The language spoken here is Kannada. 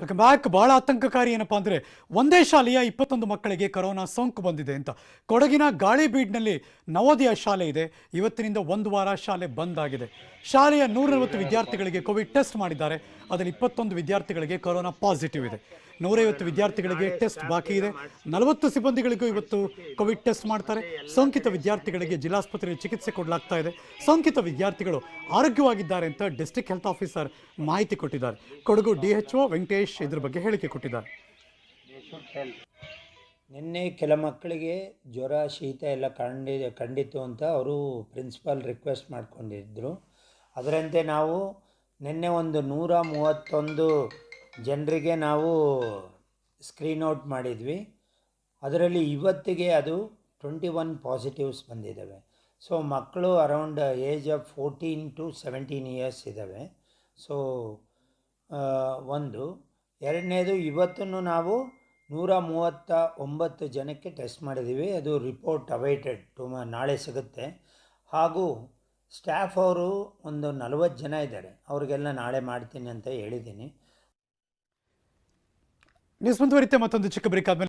ವೆಲ್ಕಮ್ ಬ್ಯಾಕ್ ಬಹಳ ಆತಂಕಕಾರಿ ಏನಪ್ಪಾ ಅಂದರೆ ಒಂದೇ ಶಾಲೆಯ ಇಪ್ಪತ್ತೊಂದು ಮಕ್ಕಳಿಗೆ ಕೊರೋನಾ ಸೋಂಕು ಬಂದಿದೆ ಅಂತ. ಕೊಡಗಿನ ಗಾಳಿಬೀಡ್ನಲ್ಲಿ ನವೋದಯ ಶಾಲೆ ಇದೆ. ಇವತ್ತಿನಿಂದ ಒಂದು ವಾರ ಶಾಲೆ ಬಂದ್ ಆಗಿದೆ. ಶಾಲೆಯ ನೂರ ನಲವತ್ತು ವಿದ್ಯಾರ್ಥಿಗಳಿಗೆ ಕೋವಿಡ್ ಟೆಸ್ಟ್ ಮಾಡಿದ್ದಾರೆ. ಅದರಲ್ಲಿ ಇಪ್ಪತ್ತೊಂದು ವಿದ್ಯಾರ್ಥಿಗಳಿಗೆ ಕೊರೋನಾ ಪಾಸಿಟಿವ್ ಇದೆ. ನೂರೈವತ್ತು ವಿದ್ಯಾರ್ಥಿಗಳಿಗೆ ಟೆಸ್ಟ್ ಬಾಕಿ ಇದೆ. ನಲವತ್ತು ಸಿಬ್ಬಂದಿಗಳಿಗೂ ಇವತ್ತು ಕೋವಿಡ್ ಟೆಸ್ಟ್ ಮಾಡ್ತಾರೆ. ಸೋಂಕಿತ ವಿದ್ಯಾರ್ಥಿಗಳಿಗೆ ಜಿಲ್ಲಾಸ್ಪತ್ರೆಯಲ್ಲಿ ಚಿಕಿತ್ಸೆ ಕೊಡಲಾಗ್ತಾ ಇದೆ. ಸೋಂಕಿತ ವಿದ್ಯಾರ್ಥಿಗಳು ಆರೋಗ್ಯವಾಗಿದ್ದಾರೆ ಅಂತ ಡಿಸ್ಟ್ರಿಕ್ಟ್ ಹೆಲ್ತ್ ಆಫೀಸರ್ ಮಾಹಿತಿ ಕೊಟ್ಟಿದ್ದಾರೆ. ಕೊಡಗು ಡಿಎಚ್ಒ ವೆಂಕಟೇಶ್ ಇದ್ರ ಬಗ್ಗೆ ಹೇಳಿಕೆ ಕೊಟ್ಟಿದ್ದಾರೆ. ನಿನ್ನೆ ಕೆಲ ಮಕ್ಕಳಿಗೆ ಜ್ವರ, ಶೀತ ಎಲ್ಲ ಕಂಡಿ ಕಂಡಿತು ಅಂತ ಅವರು ಪ್ರಿನ್ಸಿಪಾಲ್ ರಿಕ್ವೆಸ್ಟ್ ಮಾಡ್ಕೊಂಡಿದ್ದರು ಅದರಂತೆ ನಾವು ನಿನ್ನೆ ಒಂದು ನೂರ ಮೂವತ್ತೊಂದು ಜನರಿಗೆ ನಾವು ಸ್ಕ್ರೀನ್ ಔಟ್ ಮಾಡಿದ್ವಿ. ಅದರಲ್ಲಿ ಇವತ್ತಿಗೆ ಅದು ಟ್ವೆಂಟಿ ಒನ್ ಪಾಸಿಟಿವ್ಸ್ ಬಂದಿದ್ದಾವೆ. ಸೊ, ಮಕ್ಕಳು around age of fourteen to seventeen years ಇದ್ದಾವೆ. ಸೊ ಒಂದು ಎರಡನೇದು, ಇವತ್ತನ್ನು ನಾವು ನೂರ ಮೂವತ್ತ ಒಂಬತ್ತು ಜನಕ್ಕೆ ಟೆಸ್ಟ್ ಮಾಡಿದ್ದೀವಿ. ಅದು ರಿಪೋರ್ಟ್ ಅವೈಟೆಡ್. ಟುಮ ನಾಳೆ ಸಿಗುತ್ತೆ. ಹಾಗೂ ಸ್ಟಾಫ್ ಅವರು ಒಂದು ನಲವತ್ತು ಜನ ಇದ್ದಾರೆ. ಅವ್ರಿಗೆಲ್ಲ ನಾಳೆ ಮಾಡ್ತೀನಿ ಅಂತ ಹೇಳಿದ್ದೀನಿ. ನ್ಯೂಸ್ ಮುಂದುವರಿತೆ ಮತ್ತೊಂದು ಚಿಕ್ಕ ಬ್ರೇಕ್ ಆದ್ಮೇಲೆ.